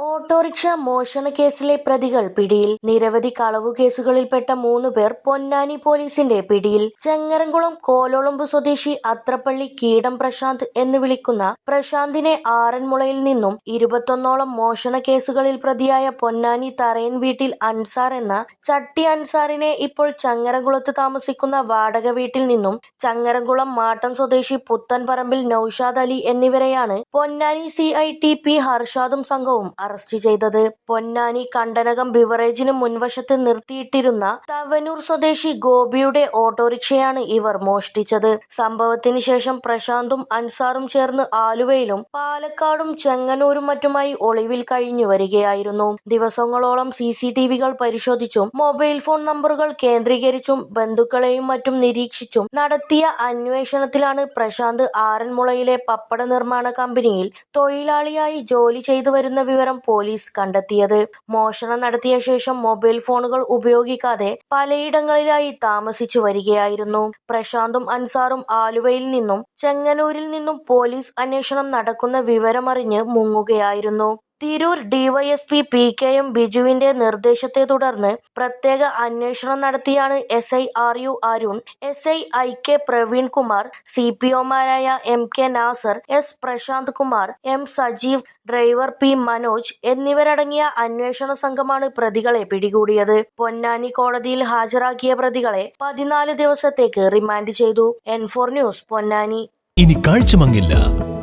Autorickshaw മോഷണ കേസിലെ പ്രതികൾ പിടിയിൽ നിരവധി കളവു കേസുകളിൽപ്പെട്ട മൂന്ന് പേർ പൊന്നാനി പോലീസിന്റെ പിടിയിൽ ചെങ്ങരംകുളം കോലോളമ്പ് സ്വദേശി അത്രപ്പള്ളി കീടം പ്രശാന്ത് എന്ന് വിളിക്കുന്ന പ്രശാന്തിനെ ആറന്മുളയിൽ നിന്നും ഇരുപത്തൊന്നോളം മോഷണ കേസുകളിൽ പ്രതിയായ പൊന്നാനി തറയൻ വീട്ടിൽ അൻസാർ എന്ന ചട്ടി അൻസാറിനെ ഇപ്പോൾ ചങ്ങരംകുളത്ത് താമസിക്കുന്ന വാടക വീട്ടിൽ നിന്നും ചങ്ങരംകുളം മാട്ടം സ്വദേശി പുത്തൻപറമ്പിൽ നൌഷാദ് അലി എന്നിവരെയാണ് Ponnani C I T P ഹർഷാദും സംഘവും അറസ്റ്റ് ചെയ്തത്. പൊന്നാനി കണ്ടനകം ബിവറേജിന് മുൻവശത്ത് നിർത്തിയിട്ടിരുന്ന തവനൂർ സ്വദേശി ഗോപിയുടെ ഓട്ടോറിക്ഷയാണ് ഇവർ മോഷ്ടിച്ചത്. സംഭവത്തിന് ശേഷം പ്രശാന്തും അൻസാറും ചേർന്ന് ആലുവയിലും പാലക്കാടും ചെങ്ങന്നൂരും മറ്റുമായി ഒളിവിൽ കഴിഞ്ഞു വരികയായിരുന്നു. ദിവസങ്ങളോളം സി സി ടി വികൾ പരിശോധിച്ചും മൊബൈൽ ഫോൺ നമ്പറുകൾ കേന്ദ്രീകരിച്ചും ബന്ധുക്കളെയും മറ്റും നിരീക്ഷിച്ചും നടത്തിയ അന്വേഷണത്തിലാണ് പ്രശാന്ത് ആറന്മുളയിലെ പപ്പട നിർമ്മാണ കമ്പനിയിൽ തൊഴിലാളിയായി ജോലി ചെയ്തു വരുന്ന വിവരം പോലീസ് കണ്ടെത്തിയത്. മോഷണം നടത്തിയ ശേഷം മൊബൈൽ ഫോണുകൾ ഉപയോഗിക്കാതെ പലയിടങ്ങളിലായി താമസിച്ചു വരികയായിരുന്നു. പ്രശാന്തും അൻസാറും ആലുവയിൽ നിന്നും ചെങ്ങന്നൂരിൽ നിന്നും പോലീസ് അന്വേഷണം നടക്കുന്ന വിവരമറിഞ്ഞ് മുങ്ങുകയായിരുന്നു. Tirur DYSP P K M ബിജുവിന്റെ നിർദ്ദേശത്തെ തുടർന്ന് പ്രത്യേക അന്വേഷണം നടത്തിയാണ് S I R U Arun S I I K Praveen Kumar C P ഒമാരായ M K Nasar S Prasanth Kumar M Sajeev driver P Manoj എന്നിവരടങ്ങിയ അന്വേഷണ സംഘമാണ് പ്രതികളെ പിടികൂടിയത്. പൊന്നാനി കോടതിയിൽ ഹാജരാക്കിയ പ്രതികളെ പതിനാല് ദിവസത്തേക്ക് റിമാൻഡ് ചെയ്തു. N four news Ponnani. ഇനി കാഴ്ചമങ്ങില്ല